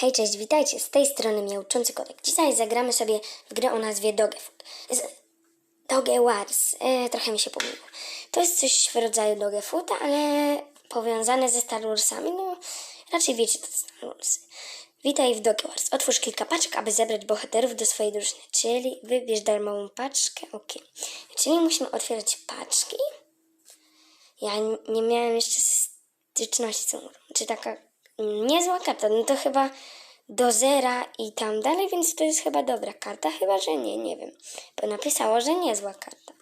Hej, cześć, witajcie, z tej strony mnie uczący kodek. Dzisiaj zagramy sobie w grę o nazwie Dogefood. Z... Doge Wars, e, trochę mi się pomyliło. To jest coś w rodzaju Dogefood, ale powiązane ze Star Warsami, no raczej wiecie to Star Warsy. Witaj w Doge Wars. Otwórz kilka paczek, aby zebrać bohaterów do swojej drużyny. Czyli wybierz darmową paczkę, ok. Czyli musimy otwierać paczki. Ja nie miałem jeszcze styczności z grą. Czy taka niezła karta? No to chyba do zera i tam dalej, więc to jest chyba dobra karta. Chyba, że nie, nie wiem. Bo napisało, że niezła karta.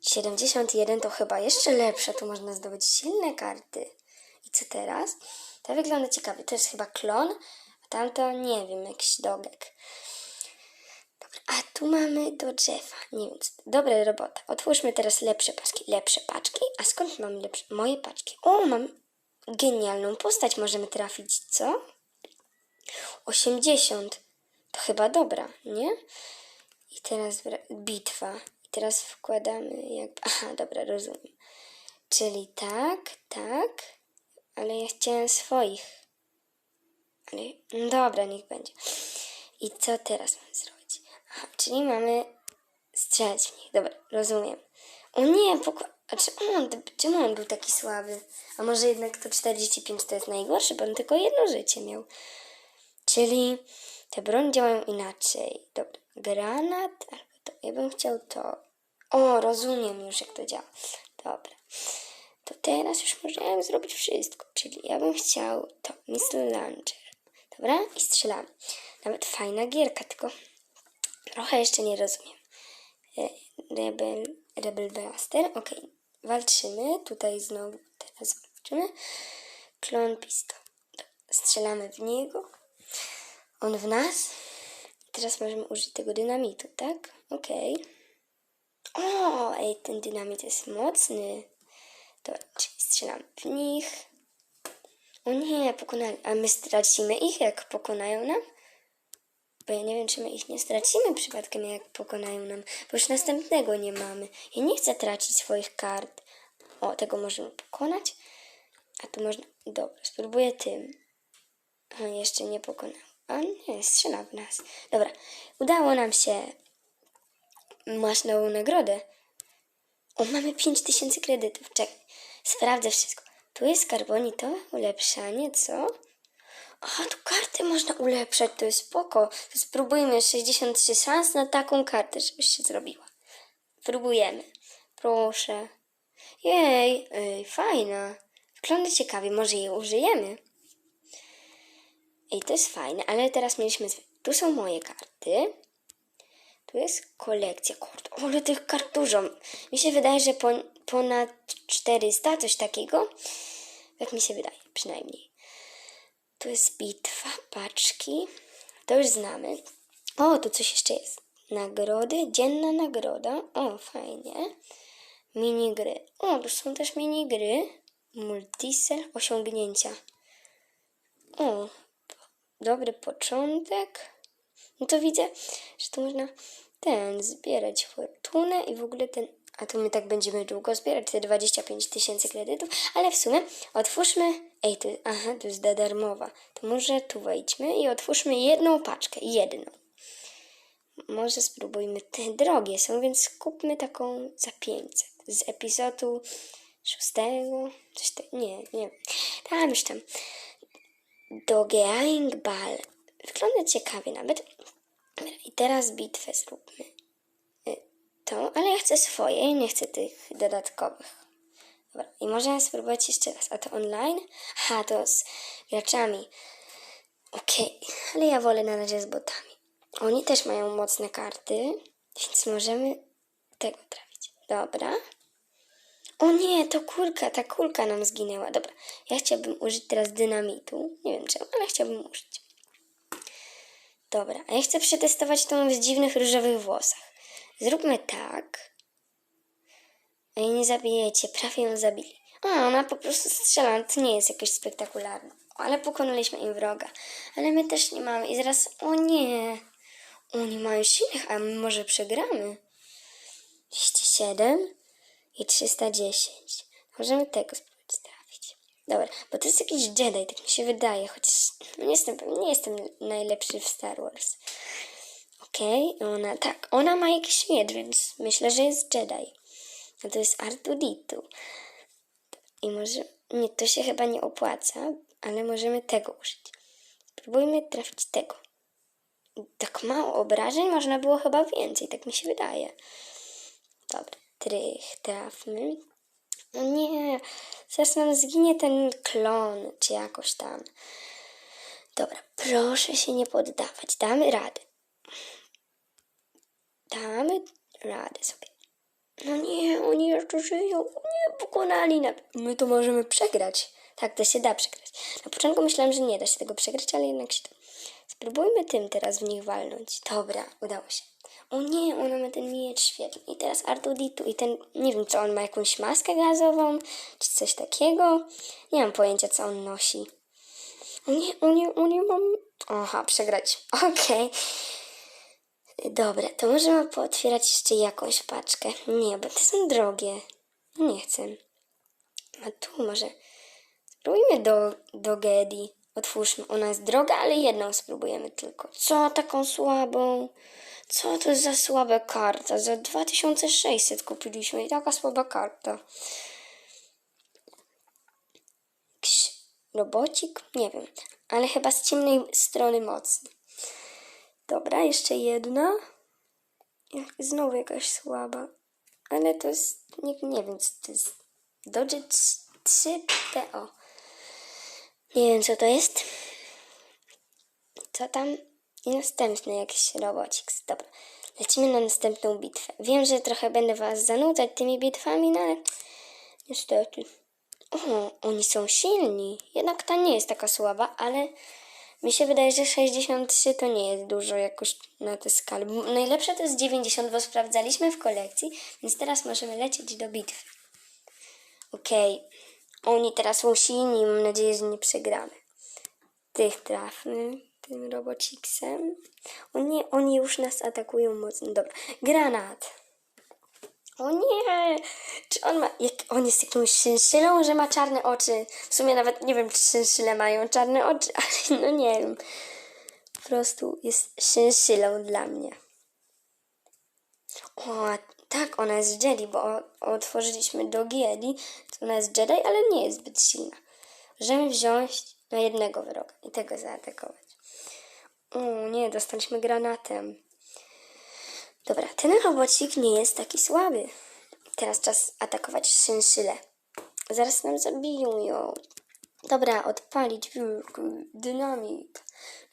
71 to chyba jeszcze lepsze. Tu można zdobyć silne karty. I co teraz? To wygląda ciekawie. To jest chyba klon, a tamto nie wiem, jakiś dogek. Dobra, a tu mamy do drzewa. Nie wiem. Dobra robota. Otwórzmy teraz lepsze paczki. Lepsze paczki? A skąd mam lepsze? Moje paczki. O, mam genialną postać. Możemy trafić, co? 80. To chyba dobra, nie? I teraz bitwa. I teraz wkładamy jak... Aha, dobra, rozumiem. Czyli tak, tak, ale ja chciałem swoich. Ale no dobra, niech będzie. I co teraz mamy zrobić? Aha, czyli mamy strzelać w nich. Dobra, rozumiem. O nie, poko- a czy on, czemu on był taki słaby? A może jednak to 45 to jest najgorszy, bo on tylko jedno życie miał. Czyli te broń działają inaczej. Dobra, granat albo to. Ja bym chciał to. O, rozumiem już jak to działa. Dobra. To teraz już możemy zrobić wszystko. Czyli ja bym chciał to. Missile Launcher. Dobra? I strzelamy. Nawet fajna gierka, tylko trochę jeszcze nie rozumiem. E, Rebel, Rebel Blaster. Ok. Walczymy. Tutaj znowu teraz walczymy. Klon pistol. Strzelamy w niego. On w nas. Teraz możemy użyć tego dynamitu, tak? Okej. O, ej, ten dynamit jest mocny. Dobra, czyli strzelamy w nich. O nie, pokonali. A my stracimy ich, jak pokonają nam? Bo ja nie wiem, czy my ich nie stracimy przypadkiem, jak pokonają nam. Bo już następnego nie mamy. Ja nie chcę tracić swoich kart. O, tego możemy pokonać. A tu można... Dobra, spróbuję tym. A jeszcze nie pokonał. A nie, strzela w nas. Dobra, udało nam się. Masz nową nagrodę. O, mamy 5000 kredytów. Czekaj, sprawdzę wszystko. Tu jest karbonito, ulepszanie, co? A, tu karty można ulepszać, to jest spoko. To spróbujmy 63 szans na taką kartę, żebyś się zrobiła. Próbujemy. Proszę. Jej, ej, fajna. Wygląda ciekawie, może jej użyjemy. Ej, to jest fajne, ale teraz mieliśmy... Tu są moje karty. Tu jest kolekcja kart. O, ale tych kart dużo. Mi się wydaje, że po, ponad 400, coś takiego. Tak mi się wydaje, przynajmniej. Tu jest bitwa, paczki. To już znamy. O, tu coś jeszcze jest. Nagrody, dzienna nagroda. O, fajnie. Minigry. O, tu są też minigry. Multisel, osiągnięcia. O, dobry początek. No to widzę, że tu można ten zbierać fortunę i w ogóle ten. A to my tak będziemy długo zbierać te 25 tysięcy kredytów, ale w sumie otwórzmy. Ej, tu, aha, tu jest darmowa. To może tu wejdźmy i otwórzmy jedną paczkę. Jedną. Może spróbujmy. Te drogie są, więc kupmy taką za 500. Z epizodu szóstego. Coś tak. Nie, nie. Tam już tam. Dogeaing Ball. Wygląda ciekawie nawet. I teraz bitwę zróbmy. Y, To, ale ja chcę swoje, nie chcę tych dodatkowych. Dobra, i możemy spróbować jeszcze raz. A to online? Aha, to z graczami. Okej, ale ja wolę na razie z botami. Oni też mają mocne karty, więc możemy tego trafić. Dobra. O nie, to kulka, ta kulka nam zginęła. Dobra, ja chciałbym użyć teraz dynamitu. Nie wiem czemu, ale chciałbym użyć. Dobra, a ja chcę przetestować tą w dziwnych różowych włosach. Zróbmy tak. Ej, nie zabijecie, prawie ją zabili. A, ona po prostu strzela, to nie jest jakoś spektakularne. Ale pokonaliśmy im wroga. Ale my też nie mamy. I zaraz, o nie, oni mają silnych, a my może przegramy. 207 i 310. Możemy tego spróbować. Dobra, bo to jest jakiś Jedi, tak mi się wydaje, chociaż no nie jestem nie jestem najlepszy w Star Wars. Okej, ona, tak, ona ma jakiś miecz, więc myślę, że jest Jedi. A to jest R2D2. I może, nie, to się chyba nie opłaca, ale możemy tego użyć. Spróbujmy trafić tego. Tak mało obrażeń, można było chyba więcej, tak mi się wydaje. Dobra, trych, trafmy. No nie, zaraz nam zginie ten klon, czy jakoś tam. Dobra, proszę się nie poddawać, damy radę. Damy radę sobie. No nie, oni jeszcze żyją, nie, pokonali nas. My to możemy przegrać. Tak, to się da przegrać. Na początku myślałam, że nie da się tego przegrać, ale jednak się da. Spróbujmy tym teraz w nich walnąć. Dobra, udało się. O nie, ona ma ten miecz świetny. I teraz Artuditu i ten, nie wiem co on ma, jakąś maskę gazową, czy coś takiego. Nie mam pojęcia co on nosi. O nie, o nie, o nie mam... Aha, przegrać. Okej. Dobra, to możemy pootwierać jeszcze jakąś paczkę. Nie, bo te są drogie. Nie chcę. A tu może... Spróbujmy do, do Gedi. Otwórzmy. Ona jest droga, ale jedną spróbujemy tylko. Co taką słabą? Co to za słaba karta? Za 2600 kupiliśmy i taka słaba karta. Jakiś robocik? Nie wiem. Ale chyba z ciemnej strony mocny. Dobra, jeszcze jedna. Znowu jakaś słaba. Ale to jest... Nie, nie wiem, co to jest. Dodge 3TO. Nie wiem, co to jest. Co tam? I następny jakiś robocik. Dobra, lecimy na następną bitwę. Wiem, że trochę będę was zanudzać tymi bitwami, no ale niestety. O, oni są silni. Jednak ta nie jest taka słaba, ale mi się wydaje, że 63 to nie jest dużo jakoś na tę skalę. Najlepsze to jest 90, bo sprawdzaliśmy w kolekcji, więc teraz możemy lecieć do bitwy. Okej, oni teraz są silni, mam nadzieję, że nie przegramy. Tych trafmy tym robociksem. O nie, oni już nas atakują mocno. Dobra, granat. O nie! Czy on ma. Jak on jest jakąś szynszylą, że ma czarne oczy? W sumie nawet nie wiem, czy szynszyle mają czarne oczy, ale no nie wiem. Po prostu jest szynszylą dla mnie. O, tak, ona jest Jedi, bo otworzyliśmy do Jedi, to ona jest Jedi, ale nie jest zbyt silna. Możemy wziąć na jednego wroga i tego zaatakować. O nie, dostaliśmy granatem. Dobra, ten robocik nie jest taki słaby. Teraz czas atakować szynszylę. Zaraz nam zabiją ją. Dobra, odpalić dynamit.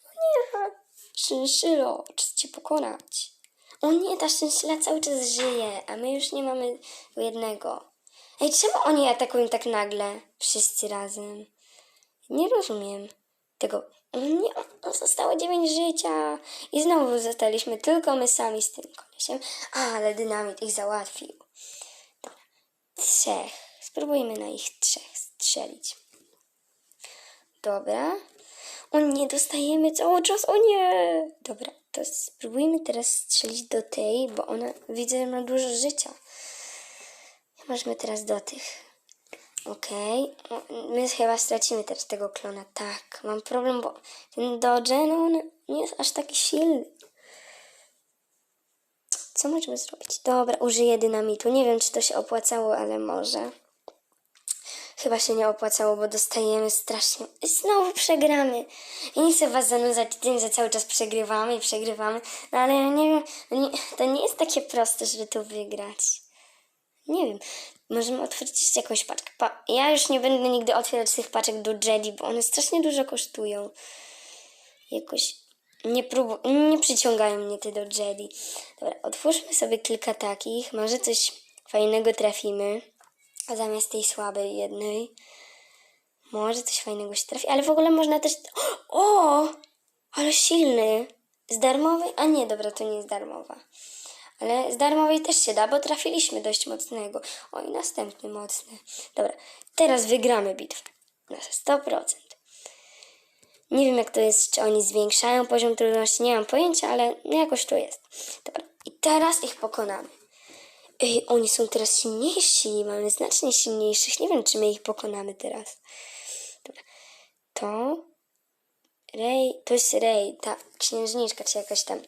No nie, szynszylo, czas cię pokonać. O nie, ta szynszela cały czas żyje, a my już nie mamy jednego. Ej, czemu oni atakują tak nagle? Wszyscy razem. Nie rozumiem tego. Nie, zostało dziewięć życia. I znowu zostaliśmy tylko my sami z tym kolesiem. Ale dynamit ich załatwił. Dobra. Trzech. Spróbujmy na ich trzech strzelić. Dobra. O nie, dostajemy cały czas. O nie! Dobra, to spróbujmy teraz strzelić do tej, bo ona widzę, że ma dużo życia. Możemy teraz do tych. Okej. O, My chyba stracimy też tego klona. Tak, mam problem, bo ten Dodge, no on nie jest aż taki silny. Co możemy zrobić? Dobra, użyję dynamitu. Nie wiem, czy to się opłacało, ale może. Chyba się nie opłacało, bo dostajemy strasznie. Znowu przegramy. I nie chcę was zanudzać tym, że cały czas przegrywamy i przegrywamy. No ale ja nie wiem, nie, to nie jest takie proste, żeby tu wygrać. Nie wiem. Możemy otworzyć jeszcze jakąś paczkę. Pa ja już nie będę nigdy otwierać tych paczek do Jedi, bo one strasznie dużo kosztują. Jakoś nie próbu nie przyciągają mnie te do Jedi. Dobra, otwórzmy sobie kilka takich. Może coś fajnego trafimy. Zamiast tej słabej jednej. Może coś fajnego się trafi, ale w ogóle można też... O! Ale silny! Z darmowej? A nie, dobra, to nie jest darmowa. Ale z darmowej też się da, bo trafiliśmy dość mocnego. O, i następny mocny. Dobra, teraz wygramy bitwę. Na 100%. Nie wiem, jak to jest, czy oni zwiększają poziom trudności, nie mam pojęcia, ale jakoś to jest. Dobra, i teraz ich pokonamy. Ej, oni są teraz silniejsi, mamy znacznie silniejszych. Nie wiem, czy my ich pokonamy teraz. Dobra. To Rej, to jest Rej, ta księżniczka czy jakaś tam.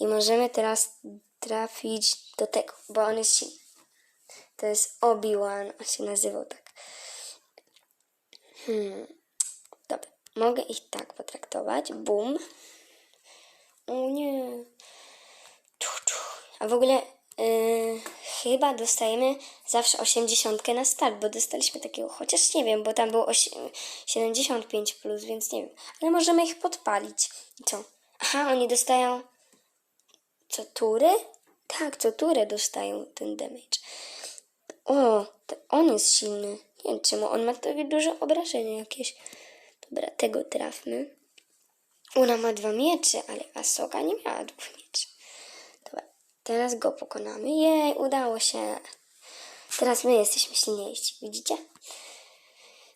I możemy teraz trafić do tego, bo on jest silny. To jest Obi-Wan, on się nazywał tak. Hmm. Dobra, mogę ich tak potraktować. Bum. O nie. A w ogóle yy, chyba dostajemy zawsze 80 na start, bo dostaliśmy takiego, chociaż nie wiem, bo tam było osie- 75 plus, więc nie wiem. Ale możemy ich podpalić. I co? Aha, oni dostają co tury? Tak, co turę dostają ten damage. O, on jest silny. Nie wiem czemu, on ma takie duże obrażenia jakieś. Dobra, tego trafmy. Ona ma dwa miecze, ale Asoka nie miała dwóch mieczy. Teraz go pokonamy. Jej, udało się. Teraz my jesteśmy silniejsi, widzicie?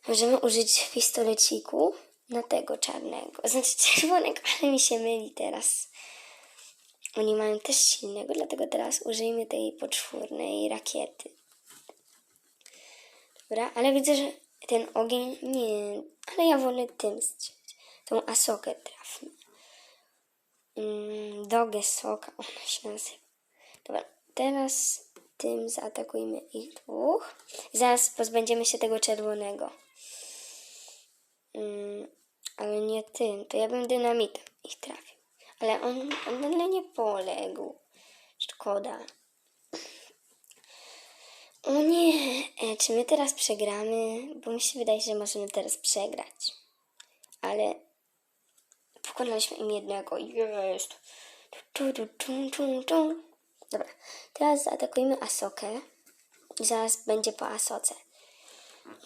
Możemy użyć pistoleciku na tego czarnego. Znaczy czerwonego, ale mi się myli teraz. Oni mają też silnego, dlatego teraz użyjmy tej poczwórnej rakiety. Dobra, ale widzę, że ten ogień nie. Ale ja wolę tym strzelić. Tą Asokę trafmy. Mm, Dogę Soka, ona się nazywa. Dobra, teraz tym zaatakujmy ich dwóch. Zaraz pozbędziemy się tego czerwonego. Mm, ale nie tym, to ja bym dynamitem ich trafił. Ale on, on nagle nie poległ. Szkoda. O nie, e, czy my teraz przegramy? Bo mi się wydaje, że możemy teraz przegrać. Ale pokonaliśmy im jednego. Jest. Tu, tu, tu, tu, tu. Dobra, teraz zaatakujmy Asokę. Zaraz będzie po Asoce.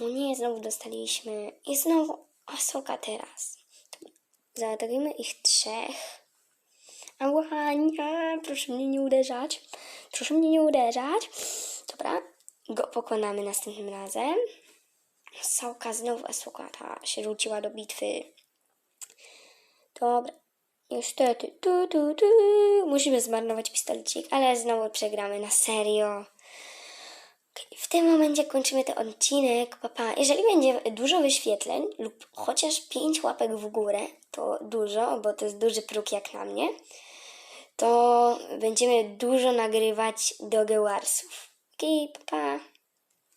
O nie, znowu dostaliśmy. I znowu Asoka teraz. Zaatakujmy ich trzech. Ała, nie, proszę mnie nie uderzać. Proszę mnie nie uderzać. Dobra, go pokonamy następnym razem. Soka, znowu Asoka ta się rzuciła do bitwy. Dobra, niestety. Tu, tu, tu. Musimy zmarnować pistolecik, ale znowu przegramy na serio. W tym momencie kończymy ten odcinek. Papa, jeżeli będzie dużo wyświetleń lub chociaż 5 łapek w górę, to dużo, bo to jest duży próg jak na mnie, to będziemy dużo nagrywać Doge Warsów. Okej, papa.